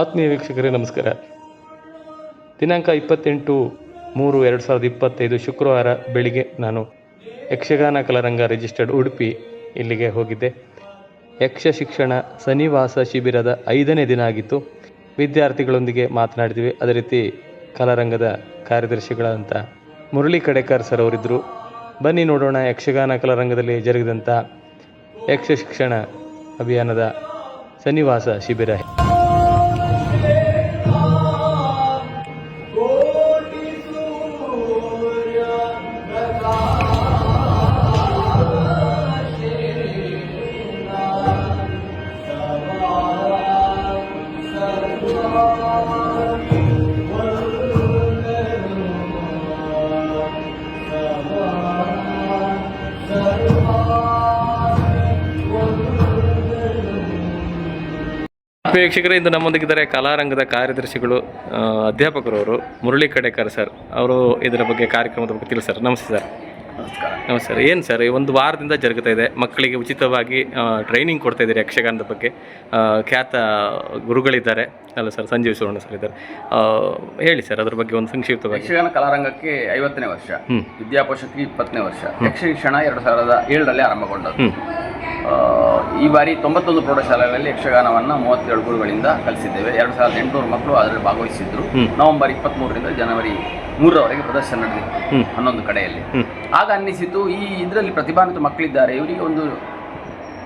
ಆತ್ಮೀಯ ವೀಕ್ಷಕರೇ, ನಮಸ್ಕಾರ. ದಿನಾಂಕ ಇಪ್ಪತ್ತೆಂಟು ಮೂರು ಎರಡು ಸಾವಿರದ ಇಪ್ಪತ್ತೈದು ಶುಕ್ರವಾರ ಬೆಳಿಗ್ಗೆ ನಾನು ಯಕ್ಷಗಾನ ಕಲಾರಂಗ ರಿಜಿಸ್ಟರ್ಡ್ ಉಡುಪಿ ಇಲ್ಲಿಗೆ ಹೋಗಿದ್ದೆ. ಯಕ್ಷ ಶಿಕ್ಷಣ ಸನಿವಾಸ ಶಿಬಿರದ ಐದನೇ ದಿನ ಆಗಿತ್ತು. ವಿದ್ಯಾರ್ಥಿಗಳೊಂದಿಗೆ ಮಾತನಾಡಿದ್ವಿ. ಅದೇ ರೀತಿ ಕಲಾರಂಗದ ಕಾರ್ಯದರ್ಶಿಗಳಂತ ಮುರಳಿ ಕಡೆಕರ್ ಸರ್ ಅವರಿದ್ದರು ಬನ್ನಿ ನೋಡೋಣ ಯಕ್ಷಗಾನ ಕಲಾರಂಗದಲ್ಲಿ ಜರುಗಿದಂಥ ಯಕ್ಷ ಶಿಕ್ಷಣ ಅಭಿಯಾನದ ಸನ್ನಿವಾಸ ಶಿಬಿರ. ವೀಕ್ಷಕರೇ ಇಂದು ನಮ್ಮೊಂದಿಗಿದ್ದಾರೆ ಕಲಾರಂಗದ ಕಾರ್ಯದರ್ಶಿಗಳು ಅಧ್ಯಾಪಕರವರು ಮುರಳಿ ಕಡೆಕರ್ ಸರ್. ಅವರು ಇದರ ಬಗ್ಗೆ ಕಾರ್ಯಕ್ರಮದ ಬಗ್ಗೆ ತಿಳಿಸ್ತಾರೆ. ನಮಸ್ತೆ ಸರ್. ನಮಸ್ಕಾರ. ನಮಸ್ಕಾರ. ಏನು ಸರ್ ಈ ಒಂದು ವಾರದಿಂದ ಜರುಗುತ್ತಾ ಇದೆ. ಮಕ್ಕಳಿಗೆ ಉಚಿತವಾಗಿ ಟ್ರೈನಿಂಗ್ ಕೊಡ್ತಾ ಇದ್ದೀರಿ ಯಕ್ಷಗಾನದ ಬಗ್ಗೆ. ಖ್ಯಾತ ಗುರುಗಳಿದ್ದಾರೆ. ಅಲ್ಲ ಸರ್ ಸಂಜೀವ್ ಸುವರ್ಣ ಸರ್ ಇದ್ದಾರೆ. ಹೇಳಿ ಸರ್ ಅದ್ರ ಬಗ್ಗೆ ಒಂದು ಸಂಕ್ಷಿಪ್ತವಾಗಿ. ಯಕ್ಷಗಾನ ಕಲಾರಂಗಕ್ಕೆ ಐವತ್ತನೇ ವರ್ಷ ವಿದ್ಯಾಪೋಷಕ್ಕೆ ವಿದ್ಯಾಪೋಷಕಿ ಇಪ್ಪತ್ತನೇ ವರ್ಷ ಯಕ್ಷಶಿಕ್ಷಣ ಎರಡು ಸಾವಿರದ ಏಳರಲ್ಲಿ ಆರಂಭಗೊಂಡದ್ದು. ಈ ಬಾರಿ ತೊಂಬತ್ತೊಂದು ಪ್ರೌಢಶಾಲೆಗಳಲ್ಲಿ ಯಕ್ಷಗಾನವನ್ನು ಮೂವತ್ತೇಳು ಗುರುಗಳಿಂದ ಕಲಿಸಿದ್ದೇವೆ. ಎರಡು ಸಾವಿರದ ಎಂಟುನೂರು ಮಕ್ಕಳು ಅದರಲ್ಲಿ ಭಾಗವಹಿಸಿದ್ರು. ಹ್ಮ್. ನವೆಂಬರ್ ಇಪ್ಪತ್ತ್ಮೂರರಿಂದ ಜನವರಿ ಮೂರರವರೆಗೆ ಪ್ರದರ್ಶನ ನಡೆದಿತ್ತು. ಹನ್ನೊಂದು ಕಡೆಯಲ್ಲಿ. ಆಗ ಅನ್ನಿಸಿತು ಈ ಇದರಲ್ಲಿ ಪ್ರತಿಭಾನ್ವಿತ ಮಕ್ಕಳಿದ್ದಾರೆ ಇವರಿಗೆ ಒಂದು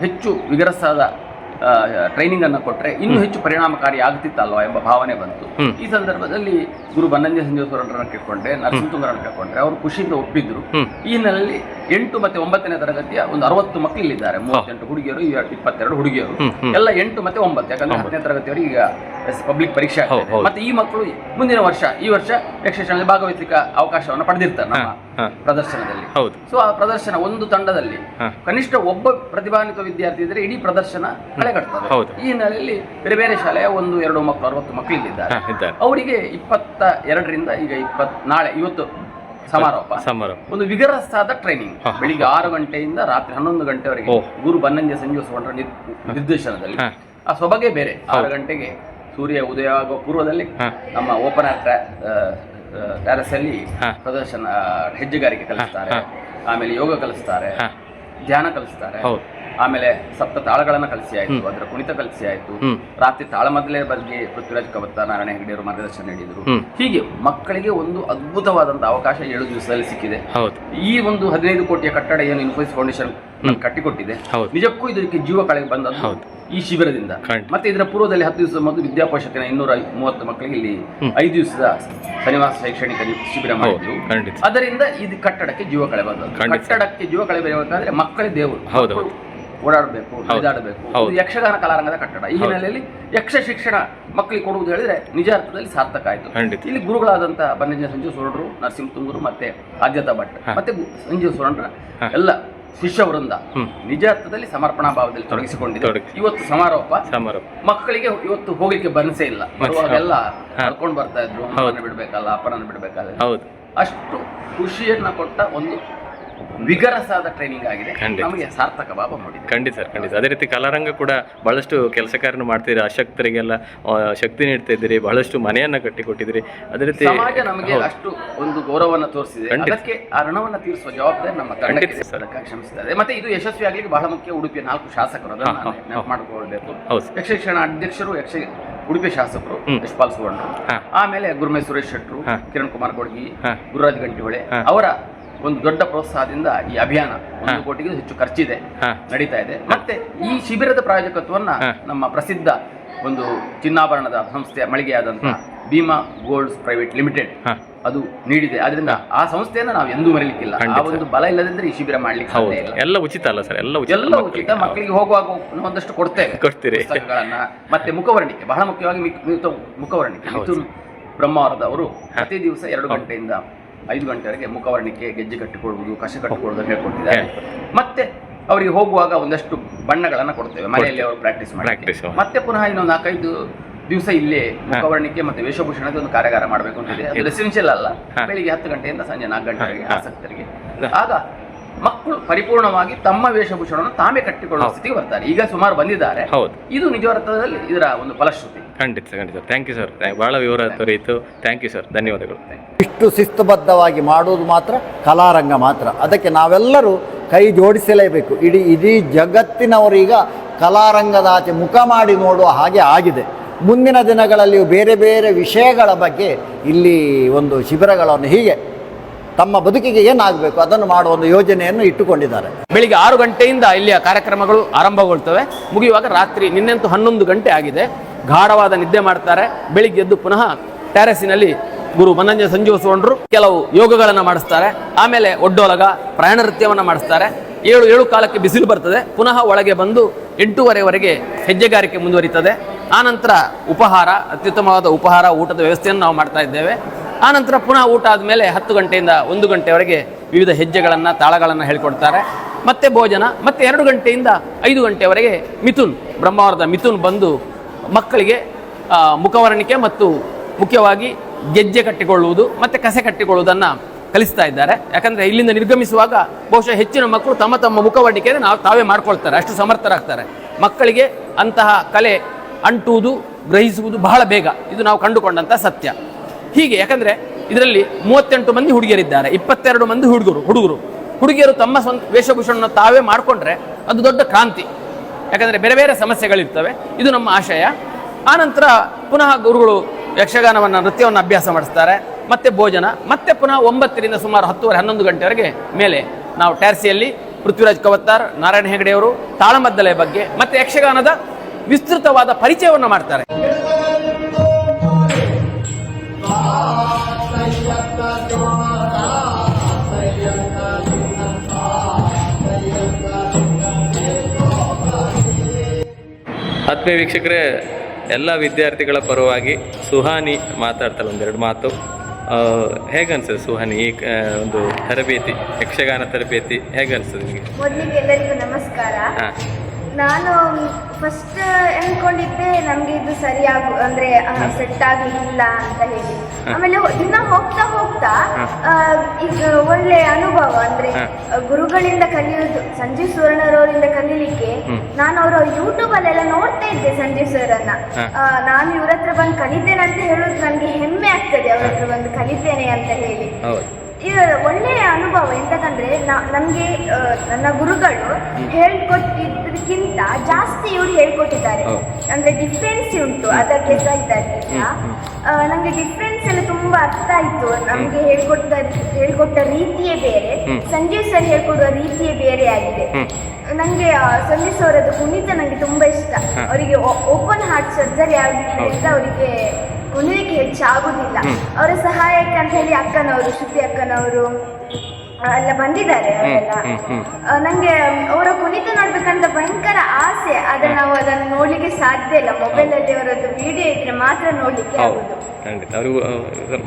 ಹೆಚ್ಚು ವಿಗರಸಾದ ಟ್ರೈನಿಂಗ್ ಅನ್ನು ಕೊಟ್ಟರೆ ಇನ್ನೂ ಹೆಚ್ಚು ಪರಿಣಾಮಕಾರಿ ಆಗ್ತಿತ್ತಲ್ವಾ ಎಂಬ ಭಾವನೆ ಬಂತು. ಈ ಸಂದರ್ಭದಲ್ಲಿ ಗುರು ಬನ್ನಂಜ ಸಂಜೀವರನ್ನ ಕೇಳ್ಕೊಂಡ್ರೆ ನರಸಿಂಹರನ್ನು ಕೇಳ್ಕೊಂಡ್ರೆ ಅವರು ಖುಷಿಯಿಂದ ಒಪ್ಪಿದ್ರು. ಈ ಹಿನ್ನೆಲೆಯಲ್ಲಿ ಎಂಟು ಮತ್ತೆ ಒಂಬತ್ತನೇ ತರಗತಿಯ ಒಂದು ಅರವತ್ತು ಮಕ್ಕಳು ಇಲ್ಲಿದ್ದಾರೆ ಮೂವತ್ತೆಂಟು ಹುಡುಗಿಯರು ಇಪ್ಪತ್ತೆರಡು ಹುಡುಗಿಯರು. ಎಲ್ಲ ಎಂಟು ಮತ್ತೆ ಒಂಬತ್ತು. ಯಾಕಂದ್ರೆ ಹತ್ತನೇ ತರಗತಿಯವರಿಗೆ ಈಗ ಪಬ್ಲಿಕ್ ಪರೀಕ್ಷೆ. ಮತ್ತೆ ಈ ಮಕ್ಕಳು ಮುಂದಿನ ವರ್ಷ ಈ ವರ್ಷ ಯಕ್ಷಗಾನದಲ್ಲಿ ಭಾಗವಹಿಸಲಿಕ್ಕೆ ಅವಕಾಶವನ್ನು ಪಡೆದಿರ್ತಾರೆ ನಮ್ಮ ಪ್ರದರ್ಶನದಲ್ಲಿ. ಹೌದು. ಸೊ ಆ ಪ್ರದರ್ಶನ ಒಂದು ತಂಡದಲ್ಲಿ ಕನಿಷ್ಠ ಒಬ್ಬ ಪ್ರತಿಭಾನ್ವಿತ ವಿದ್ಯಾರ್ಥಿ ಇದ್ರೆ ಇಡೀ ಪ್ರದರ್ಶನ ಕಳೆಗಟ್ಟುತ್ತದೆ ಹೌದು. ಈ ಹಿನ್ನೆಲೆಯಲ್ಲಿ ಬೇರೆ ಬೇರೆ ಶಾಲೆಯ ಒಂದು ಎರಡು ಮಕ್ಕಳು ಅರವತ್ತು ಮಕ್ಕಳು ಇಲ್ಲಿದ್ದಾರೆ. ಇದ್ದಾರೆ. ಅವರಿಗೆ ಇಪ್ಪತ್ತ ಎರಡರಿಂದ ಈಗ ಇಪ್ಪತ್ ನಾಳೆ ಇವತ್ತು ಸಮಾರೋಪ. ಸಮಾರೋಪ. ಒಂದು ವಿಗರಸಾದ ಟ್ರೈನಿಂಗ್ ಬೆಳಿಗ್ಗೆ ಆರು ಗಂಟೆಯಿಂದ ರಾತ್ರಿ ಹನ್ನೊಂದು ಗಂಟೆವರೆಗೆ ಗುರು ಬನ್ನಂಜೆ ಸಂಜೀವ ಸುವರ್ಣ ನಿರ್- ನಿರ್ದೇಶನದಲ್ಲಿ. ಆ ಸೊಬಗೆ ಬೇರೆ. ಆರು ಗಂಟೆಗೆ ಸೂರ್ಯ ಉದಯ ಆಗುವ ಪೂರ್ವದಲ್ಲಿ ನಮ್ಮ ಓಪನ್ ಟ್ಯಾರಸ್ ಅಲ್ಲಿ. ಪ್ರದರ್ಶನ ಹೆಜ್ಜೆಗಾರಿಕೆ ಕಲಿಸ್ತಾರೆ ಆಮೇಲೆ ಯೋಗ ಕಲಿಸ್ತಾರೆ ಧ್ಯಾನ ಕಲಿಸ್ತಾರೆ ಆಮೇಲೆ ಸಪ್ತ ತಾಳಗಳನ್ನ ಕಲಿಸಿ ಆಯ್ತು ಅದರ ಕುಣಿತ ಕಲಿಸಿ ಆಯ್ತು ರಾತ್ರಿ ತಾಳಮದ್ದಲೆ ಬಗ್ಗೆ ಪೃಥ್ವಿರಾಜ್ ಕವತ್ತ ನಾರಾಯಣ ಹೆಗಡೆಯವರು ಮಾರ್ಗದರ್ಶನ ನೀಡಿದರು. ಹೀಗೆ ಮಕ್ಕಳಿಗೆ ಒಂದು ಅದ್ಭುತವಾದಂತ ಅವಕಾಶ ಏಳು ದಿವಸದಲ್ಲಿ ಸಿಕ್ಕಿದೆ. ಈ ಒಂದು ಹದಿನೈದು ಕೋಟಿಯ ಕಟ್ಟಡ ಏನು ಇನ್ಫೋಸಿಸ್ ಫೌಂಡೇಶನ್ ಕಟ್ಟಿಕೊಟ್ಟಿದೆ. ನಿಜಕ್ಕೂ ಇದಕ್ಕೆ ಜೀವ ಕಳೆಗೆ ಬಂದದ್ದು. ಈ ಶಿಬಿರದಿಂದ. ಮತ್ತೆ ಇದರ ಪೂರ್ವದಲ್ಲಿ ಹತ್ತು ದಿವಸ ಮೊದಲು ವಿದ್ಯಾಪೋಷಕನ ಇನ್ನೂರ ಮೂವತ್ತು ಮಕ್ಕಳಿಗೆ ಇಲ್ಲಿ. ಐದು ದಿವಸದ ಸನ್ನಿವಾಸ ಶೈಕ್ಷಣಿಕ ಶಿಬಿರ ಮಾಡಿದ್ರು ಅದರಿಂದ ಇದು ಕಟ್ಟಡಕ್ಕೆ ಜೀವ ಕಳೆ ಬಂದದ್ದು ಕಟ್ಟಡಕ್ಕೆ ಜೀವ ಕಳೆ ಬರಬೇಕಾದ್ರೆ ಮಕ್ಕಳೇ ದೇವರು. ಓಡಾಡಬೇಕು ಓಡಾಡಬೇಕು ಯಕ್ಷಗಾನ ಕಲಾರಂಗದ ಕಟ್ಟಡ. ಈ ಹಿನ್ನೆಲೆಯಲ್ಲಿ ಯಕ್ಷ ಶಿಕ್ಷಣ ಮಕ್ಕಳಿಗೆ ಕೊಡುವುದು ಹೇಳಿದ್ರೆ ನಿಜ ಅರ್ಥದಲ್ಲಿ ಸಾರ್ಥಕ ಆಯಿತು. ಇಲ್ಲಿ ಗುರುಗಳಾದಂತಹ ಬನ್ನಂಜ ಸಂಜೀವ್ ಸೋರಣರು ನರಸಿಂಹ ತುಂಗೂರು ಮತ್ತೆ ಆದ್ಯತಾ ಭಟ್ ಮತ್ತೆ ಸಂಜೀವ್ ಸುರಣ್ರ. ಎಲ್ಲ ಶಿಷ್ಯ ವೃಂದ. ನಿಜ ಅರ್ಥದಲ್ಲಿ ಸಮರ್ಪಣಾ ಭಾವದಲ್ಲಿ ತೊಡಗಿಸಿಕೊಂಡಿದೆ. ಇವತ್ತು ಸಮಾರೋಪ. ಮಕ್ಕಳಿಗೆ ಇವತ್ತು ಹೋಗ್ಲಿಕ್ಕೆ ಬನಸೇ ಇಲ್ಲ. ಬರುವಾಗೆಲ್ಲ ಕರ್ಕೊಂಡು ಬರ್ತಾ ಇದ್ರು ಬಿಡ್ಬೇಕಲ್ಲ ಅಪ್ಪನನ್ನು ಬಿಡ್ಬೇಕಲ್ಲ. ಹೌದು. ಅಷ್ಟು ಖುಷಿಯನ್ನ ಕೊಟ್ಟ ಒಂದು ವಿಗರಸಾದ ಟ್ರೈನಿಂಗ್ ಆಗಿದೆ. ನಮಗೆ ಸಾರ್ಥಕ ಭಾವ ಮಾಡಿದೆ. ಖಂಡಿತ ಸರ್ ಖಂಡಿತ. ಅದೇ ರೀತಿ ಕಲಾರಂಗ ಕೂಡ ಬಹಳಷ್ಟು ಕೆಲಸ ಕಾರ್ಯನು ಮಾಡ್ತೀರಿ ಅಶಕ್ತರಿಗೆಲ್ಲ ಶಕ್ತಿ ನೀಡ್ತಾ ಇದ್ದೀರಿ. ಬಹಳಷ್ಟು ಮನೆಯನ್ನ ಕಟ್ಟಿಕೊಟ್ಟಿದ್ದೀರಿ. ಅದೇ ರೀತಿ ಸಮಾಜ ನಮಗೆ ಅಷ್ಟು ಒಂದು ಗೌರವವನ್ನ ತೋರಿಸಿದೆ. ಅದಕ್ಕೆ ಆ ಋಣವನ್ನು ತೀರಿಸುವ ಜವಾಬ್ದಾರಿ ನಮ್ಮ ಖಂಡಿತ ಸರ್. ಶ್ರಮಿಸ್ತಾರೆ ಮತ್ತೆ ಇದು ಯಶಸ್ವಿ ಆಗ್ಲಿಕ್ಕೆ ಬಹಳ ಮುಖ್ಯ ಉಡುಪಿಯ ನಾಲ್ಕು ಶಾಸಕರು ಅದನ್ನು ಹೌದು ಸರ್. ಅಧ್ಯಕ್ಷರು ಯಕ್ಷ ಉಡುಪಿ ಶಾಸಕರು. ಯಶ್ಪಾಲ್ ಸುವರ್ಣರು. ಆಮೇಲೆ ಗುರುಮೆ ಸುರೇಶ್ ಶೆಟ್ರು ಕಿರಣ್ ಕುಮಾರ್ ಕೊಡ್ಗಿ ಗುರುರಾಜ್ ಗಂಟಿಹೊಳೆ. ಅವರ ಒಂದು ದೊಡ್ಡ ಪ್ರೋತ್ಸಾಹದಿಂದ ಈ ಅಭಿಯಾನ ಒಂದು ಕೋಟಿಗೆ ಹೆಚ್ಚು ಖರ್ಚಿದೆ ನಡೀತಾ ಇದೆ. ಮತ್ತೆ ಈ ಶಿಬಿರದ ಪ್ರಾಯೋಜಕತ್ವವನ್ನ ನಮ್ಮ ಪ್ರಸಿದ್ಧ ಒಂದು ಚಿನ್ನಾಭರಣದ ಸಂಸ್ಥೆ ಮಳಿಗೆಯಾದಂತಹ ಭೀಮಾ ಗೋಲ್ಡ್ಸ್ ಪ್ರೈವೇಟ್ ಲಿಮಿಟೆಡ್ ಅದು ನೀಡಿದೆ. ಅದರಿಂದ ಆ ಸಂಸ್ಥೆಯನ್ನ ನಾವು ಎಂದೂ ಮರೀಲಿಕ್ಕಿಲ್ಲ. ಆ. ಒಂದು ಬಲ ಇಲ್ಲದಿದ್ರೆ ಈ ಶಿಬಿರ ಮಾಡ್ಲಿಕ್ಕೆ ಎಲ್ಲ ಉಚಿತ ಅಲ್ಲ ಸರ್. ಎಲ್ಲ ಉಚಿತ. ಎಲ್ಲ ಉಚಿತ. ಮಕ್ಕಳಿಗೆ ಹೋಗುವಾಗ ಒಂದಷ್ಟು ಕೊಡ್ತೇವೆ. ಕೊಡ್ತೀರಿ. ಮತ್ತೆ ಮುಖವರ್ಣಿಕೆ. ಬಹಳ ಮುಖ್ಯವಾಗಿ ಮುಖವರ್ಣಿಕೆ. ಮಿಥುನ್ ಬ್ರಹ್ಮಾವರದವರು ಪ್ರತಿ ದಿವಸ ಎರಡು ಗಂಟೆಯಿಂದ ಐದು ಗಂಟೆವರೆಗೆ ಮುಖವರ್ಣಿಕೆ ಗೆಜ್ಜೆ ಕಟ್ಟಿಕೊಳ್ಳುವುದು ಕಸ ಕಟ್ಟಿಕೊಳ್ಳುವುದು ಹೇಳ್ಕೊಟ್ಟಿದ್ದಾರೆ. ಮತ್ತೆ ಅವರಿಗೆ ಹೋಗುವಾಗ ಒಂದಷ್ಟು ಬಣ್ಣಗಳನ್ನು ಕೊಡ್ತೇವೆ. ಮನೆಯಲ್ಲಿ ಅವರು ಪ್ರಾಕ್ಟೀಸ್ ಮಾಡಿ. ಮತ್ತೆ ಪುನಃ ಇನ್ನೊಂದು ನಾಲ್ಕೈದು ದಿವಸ ಇಲ್ಲೇ ಮುಖವರ್ಣಿಕೆ ಮತ್ತೆ ವೇಷಭೂಷಣದ ಒಂದು ಕಾರ್ಯಾಗಾರ ಮಾಡಬೇಕು ಅಂತಿದೆ. ಅದು ರೆಸಿಡೆನ್ಷಿಯಲ್ ಅಲ್ಲ. ಬೆಳಿಗ್ಗೆ ಹತ್ತು ಗಂಟೆಯಿಂದ ಸಂಜೆ ನಾಲ್ಕು ಗಂಟೆವರೆಗೆ. ಆಸಕ್ತರಿಗೆ. ಆಗ ಮಕ್ಕಳು ಪರಿಪೂರ್ಣವಾಗಿ ತಮ್ಮ ವೇಷಭೂಷಣವನ್ನು ತಾವೇ ಕಟ್ಟಿಕೊಳ್ಳುವ ಸ್ಥಿತಿಗೆ ಬರ್ತಾರೆ. ಈಗ ಸುಮಾರು ಬಂದಿದ್ದಾರೆ. ಇದು ನಿಜವರ್ಥದಲ್ಲಿ ಇದರ ಒಂದು ಫಲಶ್ರುತಿ. ಖಂಡಿತ ಖಂಡಿತ. ಥ್ಯಾಂಕ್ ಯು ಸರ್ ಭಾಳ ವಿವರ ದೊರೆಯಿತು. ಥ್ಯಾಂಕ್ ಯು ಸರ್ ಧನ್ಯವಾದಗಳು. ಇಷ್ಟು ಶಿಸ್ತುಬದ್ಧವಾಗಿ ಮಾಡುವುದು ಮಾತ್ರ ಕಲಾರಂಗ ಮಾತ್ರ. ಅದಕ್ಕೆ ನಾವೆಲ್ಲರೂ ಕೈ ಜೋಡಿಸಲೇಬೇಕು. ಇಡೀ ಇಡೀ ಜಗತ್ತಿನವರೀಗ ಕಲಾರಂಗದಾಚೆ ಮುಖ ಮಾಡಿ ನೋಡುವ ಹಾಗೆ ಆಗಿದೆ. ಮುಂದಿನ ದಿನಗಳಲ್ಲಿಯೂ ಬೇರೆ ಬೇರೆ ವಿಷಯಗಳ ಬಗ್ಗೆ ಇಲ್ಲಿ ಒಂದು ಶಿಬಿರಗಳನ್ನು ಹೀಗೆ ತಮ್ಮ ಬದುಕಿಗೆ ಏನಾಗಬೇಕು ಅದನ್ನು ಮಾಡುವ ಒಂದು ಯೋಜನೆಯನ್ನು ಇಟ್ಟುಕೊಂಡಿದ್ದಾರೆ. ಬೆಳಿಗ್ಗೆ ಆರು ಗಂಟೆಯಿಂದ ಇಲ್ಲಿಯ ಕಾರ್ಯಕ್ರಮಗಳು ಆರಂಭಗೊಳ್ತವೆ. ಮುಗಿಯುವಾಗ ರಾತ್ರಿ ನಿನ್ನೆಂತೂ ಹನ್ನೊಂದು ಗಂಟೆ ಆಗಿದೆ. ಗಾಢವಾದ ನಿದ್ದೆ ಮಾಡ್ತಾರೆ. ಬೆಳಿಗ್ಗೆ ಎದ್ದು ಪುನಃ ಟ್ಯಾರಸಿನಲ್ಲಿ ಗುರು ಮನಂಜ ಸಂಜೀವಿಸಿಕೊಂಡ್ರು ಕೆಲವು ಯೋಗಗಳನ್ನು ಮಾಡಿಸ್ತಾರೆ. ಆಮೇಲೆ ಒಡ್ಡೋಲಗ ಪ್ರಯಾಣ ನೃತ್ಯವನ್ನು ಮಾಡಿಸ್ತಾರೆ. ಏಳು ಏಳು ಕಾಲಕ್ಕೆ ಬಿಸಿಲು ಬರ್ತದೆ. ಪುನಃ ಒಳಗೆ ಬಂದು ಎಂಟೂವರೆವರೆಗೆ ಹೆಜ್ಜೆಗಾರಿಕೆ ಮುಂದುವರಿತದೆ. ಆನಂತರ ಉಪಹಾರ, ಅತ್ಯುತ್ತಮವಾದ ಉಪಹಾರ, ಊಟದ ವ್ಯವಸ್ಥೆಯನ್ನು ನಾವು ಮಾಡ್ತಾ ಇದ್ದೇವೆ. ಆನಂತರ ಪುನಃ ಊಟ ಆದಮೇಲೆ ಹತ್ತು ಗಂಟೆಯಿಂದ ಒಂದು ಗಂಟೆವರೆಗೆ ವಿವಿಧ ಹೆಜ್ಜೆಗಳನ್ನು, ತಾಳಗಳನ್ನು ಹೇಳ್ಕೊಡ್ತಾರೆ. ಮತ್ತೆ ಭೋಜನ, ಮತ್ತೆ ಎರಡು ಗಂಟೆಯಿಂದ ಐದು ಗಂಟೆವರೆಗೆ ಮಿಥುನ್, ಬ್ರಹ್ಮಾವರದ ಮಿಥುನ್ ಬಂದು ಮಕ್ಕಳಿಗೆ ಮುಖವರ್ಣಿಕೆ ಮತ್ತು ಮುಖ್ಯವಾಗಿ ಗೆಜ್ಜೆ ಕಟ್ಟಿಕೊಳ್ಳುವುದು ಮತ್ತು ಕಸೆ ಕಟ್ಟಿಕೊಳ್ಳುವುದನ್ನು ಕಲಿಸ್ತಾ ಇದ್ದಾರೆ. ಯಾಕಂದರೆ ಇಲ್ಲಿಂದ ನಿರ್ಗಮಿಸುವಾಗ ಬಹುಶಃ ಹೆಚ್ಚಿನ ಮಕ್ಕಳು ತಮ್ಮ ತಮ್ಮ ಮುಖವರ್ಣಿಕೆಯನ್ನು ನಾವು ತಾವೇ ಮಾಡ್ಕೊಳ್ತಾರೆ, ಅಷ್ಟು ಸಮರ್ಥರಾಗ್ತಾರೆ. ಮಕ್ಕಳಿಗೆ ಅಂತಹ ಕಲೆ ಅಂಟುವುದು, ಗ್ರಹಿಸುವುದು ಬಹಳ ಬೇಗ. ಇದು ನಾವು ಕಂಡುಕೊಂಡಂಥ ಸತ್ಯ. ಹೀಗೆ, ಯಾಕಂದರೆ ಇದರಲ್ಲಿ ಮೂವತ್ತೆಂಟು ಮಂದಿ ಹುಡುಗಿಯರಿದ್ದಾರೆ, ಇಪ್ಪತ್ತೆರಡು ಮಂದಿ ಹುಡುಗರು ಹುಡುಗರು. ಹುಡುಗಿಯರು ತಮ್ಮ ಸ್ವಂತ ವೇಷಭೂಷಣವನ್ನು ತಾವೇ ಮಾಡಿಕೊಂಡ್ರೆ ಅದು ದೊಡ್ಡ ಕ್ರಾಂತಿ. ಯಾಕಂದ್ರೆ ಬೇರೆ ಬೇರೆ ಸಮಸ್ಯೆಗಳಿರ್ತವೆ. ಇದು ನಮ್ಮ ಆಶಯ. ಆನಂತರ ಪುನಃ ಗುರುಗಳು ಯಕ್ಷಗಾನವನ್ನು, ನೃತ್ಯವನ್ನು ಅಭ್ಯಾಸ ಮಾಡಿಸ್ತಾರೆ. ಮತ್ತೆ ಭೋಜನ, ಮತ್ತೆ ಪುನಃ ಒಂಬತ್ತರಿಂದ ಸುಮಾರು ಹತ್ತುವರೆ, ಹನ್ನೊಂದು ಗಂಟೆವರೆಗೆ ಮೇಲೆ ನಾವು ಟ್ಯಾರ್ಸಿಯಲ್ಲಿ ಪೃಥ್ವಿರಾಜ್ ಕವತ್ತಾರ್, ನಾರಾಯಣ ಹೆಗಡೆಯವರು ತಾಳಮದ್ದಲೆ ಬಗ್ಗೆ, ಮತ್ತೆ ಯಕ್ಷಗಾನದ ವಿಸ್ತೃತವಾದ ಪರಿಚಯವನ್ನು ಮಾಡ್ತಾರೆ. ಆತ್ಮೀಯ ವೀಕ್ಷಕರೇ ಎಲ್ಲ ವಿದ್ಯಾರ್ಥಿಗಳ ಪರವಾಗಿ ಸುಹಾನಿ ಮಾತಾಡ್ತಾಳೆ ಒಂದೆರಡು ಮಾತು. ಹೇಗೆ ಅನ್ಸುತ್ತೆ ಸುಹಾನಿ? ಈ ಒಂದು ತರಬೇತಿ ಯಕ್ಷಗಾನ ತರಬೇತಿ ಹೇಗೆ ಅನ್ಸುತ್ತೆ ನಿಮಗೆ? ಮೊದಲಿಗೆ ಎಲ್ಲರಿಗೂ ನಮಸ್ಕಾರ. ಹಾಂ. ನಾನು ಫಸ್ಟ್ ಅನ್ಕೊಂಡಿದ್ದೆ ನಮ್ಗೆ ಇದು ಸರಿಯಾಗು ಅಂದ್ರೆ ಸೆಟ್ ಆಗಲಿಲ್ಲ ಅಂತ ಹೇಳಿ. ಆಮೇಲೆ ಇನ್ನ ಹೋಗ್ತಾ ಹೋಗ್ತಾ ಇದು ಒಳ್ಳೆ ಅನುಭವ ಅಂದ್ರೆ ಗುರುಗಳಿಂದ ಕಲಿಯೋದು ಸಂಜೀವ್ ಸುವರ್ಣರವರಿಂದ ಕಲೀಲಿಕ್ಕೆ. ನಾನು ಅವರ ಯೂಟ್ಯೂಬ್ ಅಲ್ಲೆಲ್ಲ ನೋಡ್ತಾ ಇದ್ದೆ ಸಂಜೀವ್ ಸರ್ ಅನ್ನ ನಾನು ಇವ್ರ ಹತ್ರ ಬಂದು ಕಲಿತೇನೆ ಅಂತ ಹೇಳೋದು ನನಗೆ ಹೆಮ್ಮೆ ಆಗ್ತದೆ ಅವ್ರ ಹತ್ರ ಬಂದು ಕಲಿತೇನೆ ಅಂತ ಹೇಳಿ. ಒಳ್ಳೆಯ ಅನುಭವ ಎಂತಕಂದ್ರೆ ನಮಗೆ ನನ್ನ ಗುರುಗಳು ಹೇಳ್ಕೊಟ್ಟಿದ್ದಕ್ಕಿಂತ ಜಾಸ್ತಿ ಇವ್ರು ಹೇಳ್ಕೊಟ್ಟಿದ್ದಾರೆ. ಅಂದ್ರೆ ಡಿಫ್ರೆನ್ಸ್ ಉಂಟು ಅದಕ್ಕೆ ಸಹ ನಂಗೆ ಡಿಫ್ರೆನ್ಸ್ ಎಲ್ಲ ತುಂಬಾ ಅರ್ಥ ಆಯ್ತು. ನಮ್ಗೆ ಹೇಳ್ಕೊಟ್ಟ ಹೇಳ್ಕೊಟ್ಟ ರೀತಿಯೇ ಬೇರೆ. ಸಂಜೀವ್ ಸರ್ ಹೇಳ್ಕೊಡುವ ರೀತಿಯೇ ಬೇರೆ ಆಗಿದೆ. ನಂಗೆ ಸಂಜೀವ್ ಸರ್ ಅವರದ್ದು ಕುಣಿತ ನಂಗೆ ತುಂಬಾ ಇಷ್ಟ. ಅವರಿಗೆ ಓಪನ್ ಹಾರ್ಟ್ ಸರ್ಜರಿ ಆಗಿದ್ದರಿಂದ ಅವರಿಗೆ ಕುಣಿಲಿಕ್ಕೆ ಹೆಚ್ಚಾಗುದಿಲ್ಲ. ಅವರ ಸಹಾಯಕ್ಕೆ ಅಂತ ಹೇಳಿ ಅಕ್ಕನವರು ಶ್ರುತಿ ಅಕ್ಕನವರು ಎಲ್ಲ ಬಂದಿದ್ದಾರೆ ಅವರೆಲ್ಲ. ನಂಗೆ ಅವರ ಕುಣಿತ ನೋಡ್ಬೇಕಂತ ಭಯಂಕರ ಆಸೆ. ಆದ್ರೆ ನಾವು ಅದನ್ನು ನೋಡ್ಲಿಕ್ಕೆ ಸಾಧ್ಯ ಇಲ್ಲ. ಮೊಬೈಲ್ ಅಲ್ಲಿ ಅವರದ್ದು ವಿಡಿಯೋ ಇದ್ರೆ ಮಾತ್ರ ನೋಡ್ಲಿಕ್ಕೆ ಆಗುದು ಖಂಡಿತ. ಅವ್ರಿಗೂ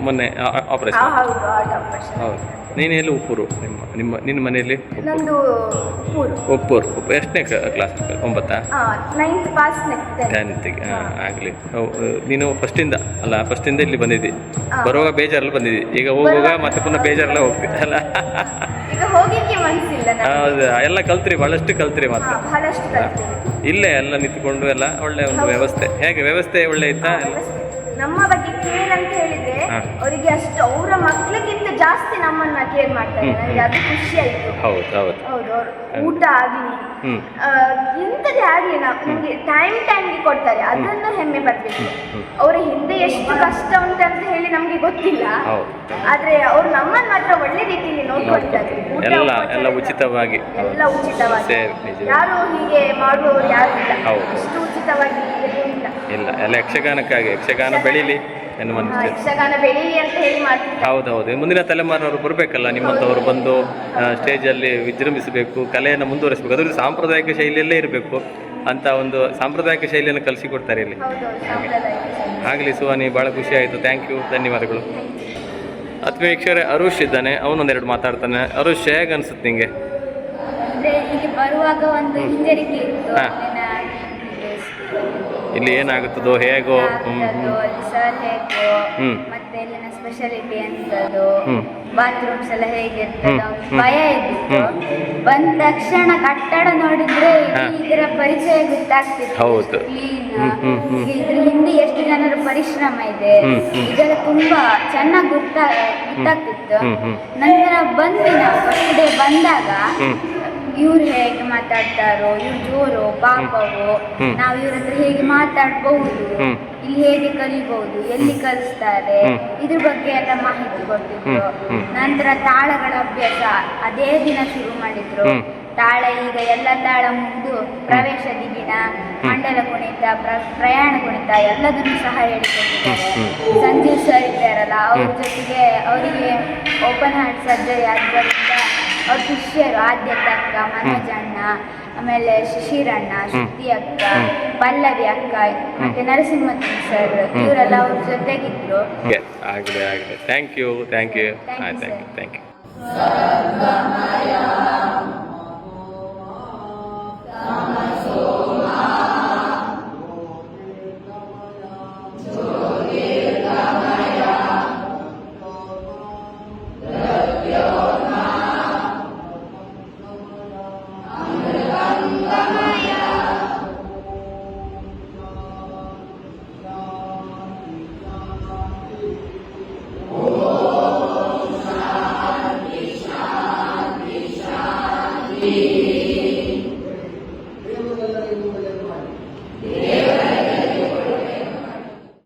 ಮೊನ್ನೆ ಆಪರೇಷನ್ ಹೌದು ಆಟ ಅವಕಾಶ ಹೌದು. ನೀನು ಎಲ್ಲಿ ಉಪ್ಪೂರು? ನಿಮ್ಮ ನಿಮ್ಮ ನಿನ್ನ ಮನೆಯಲ್ಲಿ? ನಂದು ಪೂರು ಒಪ್ಪೂರು ಉಪ್ಪು ಎಷ್ಟನೇ ಕ್ಲಾಸ್ ಒಂಬತ್ತಾ? ನೈನ್ತ್ ಪಾಸ್ ನೆಕ್ಸ್ಟ್ ಟೆಂತಿಗೆ ಹಾಂ. ಆಗಲಿ. ನೀನು ಫಸ್ಟಿಂದ ಅಲ್ಲ ಫಸ್ಟಿಂದ ಇಲ್ಲಿ ಬಂದಿದ್ದಿ. ಬರುವಾಗ ಬೇಜಾರಲ್ಲಿ ಬಂದಿದ್ದಿ. ಈಗ ಹೋಗುವಾಗ ಮತ್ತೆ ಪುನಃ ಬೇಜಾರಲ್ಲ ಹೋಗ್ತಿದ್ದೆ ಹೌದು ಎಲ್ಲ ಕಲ್ತ್ರಿ ಬಹಳಷ್ಟು ಕಲ್ತ್ರಿ ಮಾತ್ರ. ಕಲ್ತೀನಿ ಇಲ್ಲೇ ಎಲ್ಲ ನಿಂತ್ಕೊಂಡು ಎಲ್ಲ ಒಳ್ಳೆ ಒಂದು ವ್ಯವಸ್ಥೆ. ಹೇಗೆ ವ್ಯವಸ್ಥೆ ಒಳ್ಳೆ ಇತ್ತಾ? ನಮ್ಮ ಬಗ್ಗೆ ಕೇರ್ ಅಂತ ಹೇಳಿದ್ರೆ ಅವರಿಗೆ ಅಷ್ಟು ಅವರ ಮಕ್ಕಳಿಗಿಂತ ಜಾಸ್ತಿ ನಮ್ಮನ್ನ ಕೇರ್ ಮಾಡ್ತಾರೆ ನನಗೆ ಅದು ಖುಷಿ ಆಯ್ತು. ಹೌದು ಅವ್ರು ಊಟ ಆಗ್ಲಿ ಎಂತದೇ ಆಗ್ಲಿ ನಾವು ನಮ್ಗೆ ಟೈಮ್ ಟೈಮ್ಗೆ ಕೊಡ್ತಾರೆ. ಅದನ್ನು ಹೆಮ್ಮೆ ಪಡ್ಬೇಕು. ಅವರ ಹಿಂದೆ ಎಷ್ಟು ಕಷ್ಟ ಉಂಟು ಅಂತ ಹೇಳಿ ನಮ್ಗೆ ಗೊತ್ತಿಲ್ಲ. ಆದ್ರೆ ಅವ್ರು ನಮ್ಮನ್ನ ಮಾತ್ರ ಒಳ್ಳೆ ರೀತಿಯಲ್ಲಿ ನೋಡ್ಕೊಳ್ತಾರೆ. ಎಲ್ಲ ಎಲ್ಲ ಉಚಿತವಾಗಿ. ಎಲ್ಲ ಉಚಿತವಾಗಿ. ಯಾರು ಹೀಗೆ ಮಾಡುವವರು ಯಾರು ಇಲ್ಲ. ಇಷ್ಟು ಉಚಿತವಾಗಿ ಇಲ್ಲ ಎಲ್ಲ ಯಕ್ಷಗಾನಕ್ಕಾಗಿ ಯಕ್ಷಗಾನ ಬೆಳೀಲಿ ಎನ್ನುವ ಯಕ್ಷಗಾನ ಬೆಳೀಲಿ ಅಂತ ಹೇಳಿ ಹೌದೌದು ಮುಂದಿನ ತಲೆಮಾರಿನವರು ಬರಬೇಕಲ್ಲ ನಿಮ್ಮಂಥವ್ರು ಬಂದು ಸ್ಟೇಜಲ್ಲಿ ವಿಜೃಂಭಿಸಬೇಕು ಕಲೆಯನ್ನು ಮುಂದುವರಿಸಬೇಕು. ಅದರಲ್ಲಿ ಸಾಂಪ್ರದಾಯಿಕ ಶೈಲಿಯಲ್ಲೇ ಇರಬೇಕು ಅಂತ ಒಂದು ಸಾಂಪ್ರದಾಯಿಕ ಶೈಲಿಯನ್ನು ಕಲಿಸಿಕೊಡ್ತಾರೆ ಇಲ್ಲಿ. ಆಗಲಿ ಸುವಾನಿ ಭಾಳ ಖುಷಿ ಆಯಿತು. ಥ್ಯಾಂಕ್ ಯು ಧನ್ಯವಾದಗಳು. ಆತ್ಮೀಯ ವೀಕ್ಷಕರೇ ಅರುಷ್ ಇದ್ದಾನೆ. ಅವನೊಂದೆರಡು ಮಾತಾಡ್ತಾನೆ. ಅರುಷ್ ಹೇಗೆ ಅನ್ಸುತ್ತೆ ನಿಂಗೆ? ಹಾಂ ಬರುವಾಗ ಒಂದು ಹಿಂಜರಿಕೆ ಇತ್ತು. ಇಲ್ಲಿ ಏನಾಗುತ್ತದೋ ಹೇಗೋ ಹ್ಮ್ ಹ್ಮ್ ಸರ್ ಹೇಗೋ ಹ್ಮ್. ಮತ್ತೆ ಇಲ್ಲಿನ ಸ್ಪೆಷಾಲಿಟಿ ಅಂತದ್ದು ಹ್ಮ್. ಬಾತ್ರೂಮ್ಸ್ ಎಲ್ಲ ಹೇಗಿರ್ತದೆ ಹ್ಮ್, ಹ್ಮ್. ಭಯ ಇದ್ದಿತ್ತು ಬಂದ ತಕ್ಷಣ ಕಟ್ಟಡ ನೋಡಿದ್ರೆ ಹಾ. ಇದರ ಪರಿಚಯ ಗೊತ್ತಾಗ್ತಿತ್ತು ಹೌದು. ಹ್ಮ್. ಇದ್ರ ಹಿಂದೆ ಎಷ್ಟು ಜನರ ಪರಿಶ್ರಮ ಇದೆ ಹ್ಮ್, ಹ್ಮ್. ಇದೆಲ್ಲ ತುಂಬಾ ಚೆನ್ನಾಗಿ ಗೊತ್ತಾ ಗೊತ್ತಾಗ್ತಿತ್ತು ಹ್ಮ್, ಹ್ಮ್. ನಂತರ ಬಂದು ನಾವು ಫಸ್ಟ್ ಡೇ ಬಂದಾಗ ಹ್ಮ್. ಇವ್ರು ಹೇಗೆ ಮಾತಾಡ್ತಾರೋ ಇವ್ರು ಜೋರು ಪಾಪವೋ ನಾವು ಇವ್ರ ಹತ್ರ ಹೇಗೆ ಮಾತಾಡ್ಬಹುದು ಇಲ್ಲಿ ಹೇಗೆ ಕಲಿಬಹುದು ಎಲ್ಲಿ ಕಲಿಸ್ತಾರೆ. ಇದ್ರ ಬಗ್ಗೆ ಎಲ್ಲ ಮಾಹಿತಿ ಕೊಟ್ಟಿದ್ರು. ನಂತರ ತಾಳಗಳ ಅಭ್ಯಾಸ ಅದೇ ದಿನ ಶುರು ಮಾಡಿದ್ರು. ತಾಳ ಈಗ ಎಲ್ಲ ತಾಳ ಮುಗಿದು ಪ್ರವೇಶ ದಿಗಿನ ಮಂಡಲ ಕುಣಿತ ಪ್ರ- ಪ್ರಯಾಣ ಕುಣಿತ ಎಲ್ಲದನ್ನು ಸಹ ಹೇಳಿಕೊಟ್ಟಿದ್ದಾರೆ. ಸಂಜೀವ್ ಸರ್ ಇದ್ದಾರಲ್ಲ ಅವ್ರ ಜೊತೆಗೆ ಅವರಿಗೆ ಓಪನ್ ಹಾರ್ಟ್ ಸರ್ಜರಿ ಆದ್ದರಿಂದ ಅವ್ರ ಶಿಷ್ಯರು ಆದ್ಯತ ಅಕ್ಕ ಮನೋಜಣ್ಣ ಆಮೇಲೆ ಶಿಶಿರಣ್ಣ ಶ್ರುತಿ ಅಕ್ಕ ಪಲ್ಲವಿ ಅಕ್ಕ ಮತ್ತೆ ನರಸಿಂಹ ಸರ್ ಇವರೆಲ್ಲ ಅವ್ರ ಜೊತೆಗಿದ್ರು. ಆಗಲಿ ಆಗಲಿ. Thank you thank you Thank you, thank you. Thank you Shanti